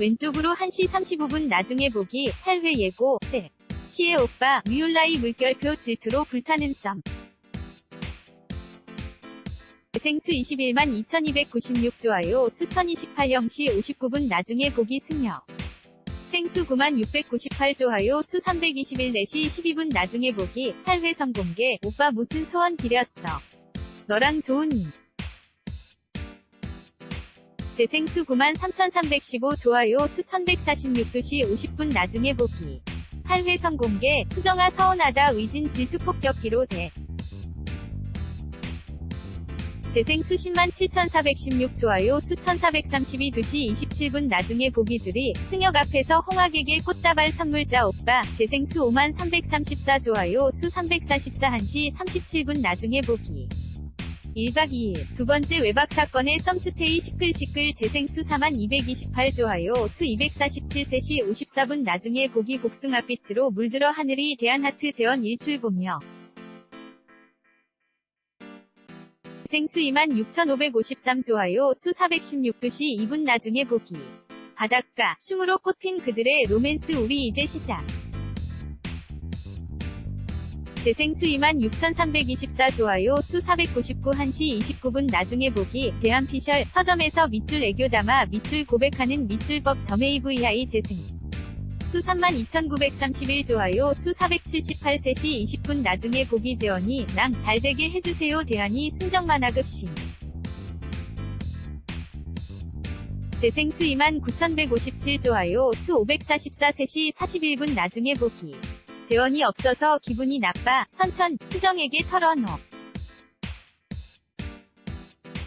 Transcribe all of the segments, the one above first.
왼쪽으로 1시 35분 나중에 보기 8회 예고 세. 시의 오빠 미울라이 물결표 질투로 불타는 썸. 생수 21만 2296 좋아요 수 1028영 시 59분 나중에 보기 승려. 생수 9만 698 좋아요 수 321 4시 12분 나중에 보기 8회 성공개 오빠 무슨 소원 빌었어? 너랑 좋은 이 재생수 9만 3315 좋아요 수 1146두시 50분 나중에 보기 8회 성공개 수정아 서운하다 의진 질투 폭격기로 대. 재생수 10만 7416 좋아요 수 1432 2시 27분 나중에 보기 줄이 승혁 앞에서 홍학에게 꽃다발 선물자 오빠 재생수 5만 334 좋아요 수 344 1시 37분 나중에 보기 1박 2일. 두 번째 외박 사건의 썸스테이 시끌시끌 재생수 4만 228 좋아요. 수 247 3시 54분 나중에 보기 복숭아빛으로 물들어 하늘이 대한하트 재원 일출 보며 생수 26,553 좋아요. 수 416두시 2분 나중에 보기. 바닷가. 춤으로 꽃핀 그들의 로맨스 우리 이제 시작 재생수 26,324 좋아요 수 499 1시 29분 나중에 보기. 대한피셜 서점에서 밑줄 애교 담아 밑줄 고백하는 밑줄법 점AVI 재생. 수 32,931 좋아요 수 478 3시 20분 나중에 보기 재원이 랑 잘되게 해주세요 대한이 순정만화급신 재생 수 29,157 좋아요 수 544 3시 41분 나중에 보기 재원이 없어서 기분이 나빠 선천 수정에게 털어놓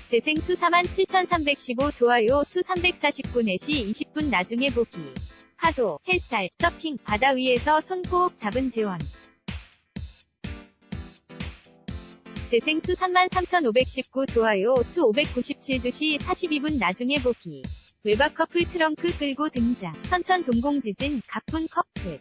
재생수 47,315 좋아요 수 349 4시 20분 나중에 보기 파도, 햇살, 서핑, 바다 위에서 손꼭 잡은 재원. 재생수 33,519 좋아요 수 597 2시 42분 나중에 보기. 외박 커플 트렁크 끌고 등장. 선천 동공 지진 가쁜 커플.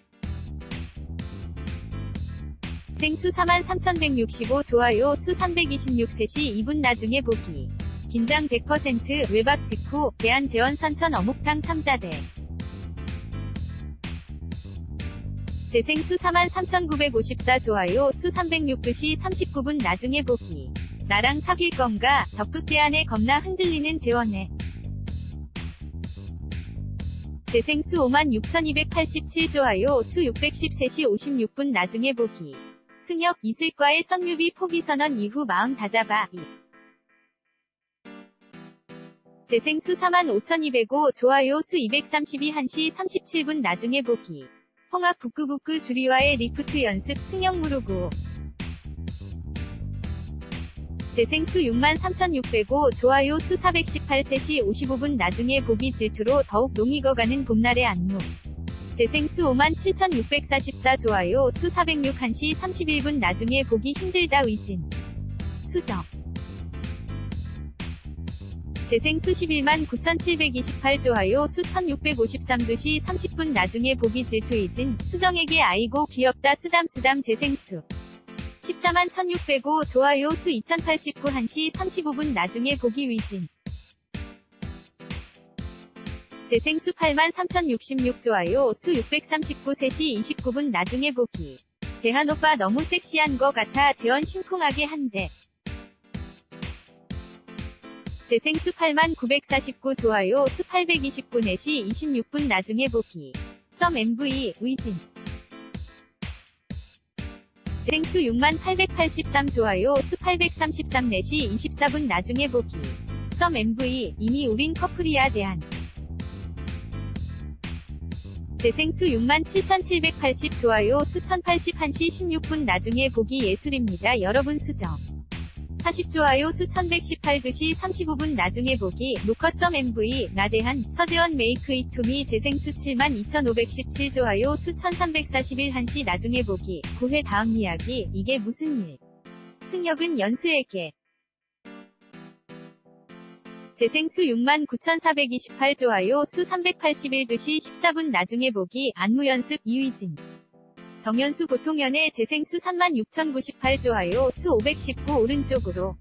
생수 43,165 좋아요 수 326 3시 2분 나중에 보기. 긴장 100% 외박 직후 대한재원 선천 어묵탕 3자대. 재생수 43,954 좋아요 수 306두시 39분 나중에 보기 나랑 사귈 건가 적극 대안에 겁나 흔들리는 재원에 재생수 56,287 좋아요 수 613시 56분 나중에 보기 승혁 이슬과의 선뮤비 포기 선언 이후 마음 다잡아 이. 재생수 45,205 좋아요 수 232 1시 37분 나중에 보기 홍합 부끄부끄 주리와의 리프트 연습 승형 무르고 재생수 63,605 좋아요 수 418 3시 55분 나중에 보기 질투로 더욱 농익어가는 봄날의 안무 재생수 57,644 좋아요. 수 406 1시 31분 나중에 보기 힘들다 의진. 수정. 재생수 11만 9,728 좋아요. 수 1653 2시 30분 나중에 보기 질투이진. 수정에게 아이고 귀엽다. 쓰담쓰담 재생수. 14만 1605 좋아요. 수 2089 1시 35분 나중에 보기 위진 재생 수 8만 3066 좋아요. 수 639 3시 29분 나중에 보기. 대한 오빠 너무 섹시한 거 같아. 재원 심쿵하게 한대. 재생 수 8만 949 좋아요. 수 829 4시 26분 나중에 보기. 썸 MV 의진. 재생수 6만 883 좋아요. 수 833 4시 24분 나중에 보기. 썸 MV 이미 우린 커플이야 대한 재생수 6만 7780 좋아요 수1080 1시 16분 나중에 보기 예술입니다. 여러분 수정. 40좋아요 수 1118 2시 35분 나중에 보기. 노커썸 MV 나대한 서재원 메이크 이투미 재생수 7만 2517 좋아요 수 1341 1시 나중에 보기. 9회 다음 이야기. 이게 무슨 일? 승혁은 연수에게 재생수 6만 9428 좋아요 수 381 2시 14분 나중에 보기 안무연습 이휘진. 정연수 보통연의 재생수 36,098 좋아요 수 519 오른쪽으로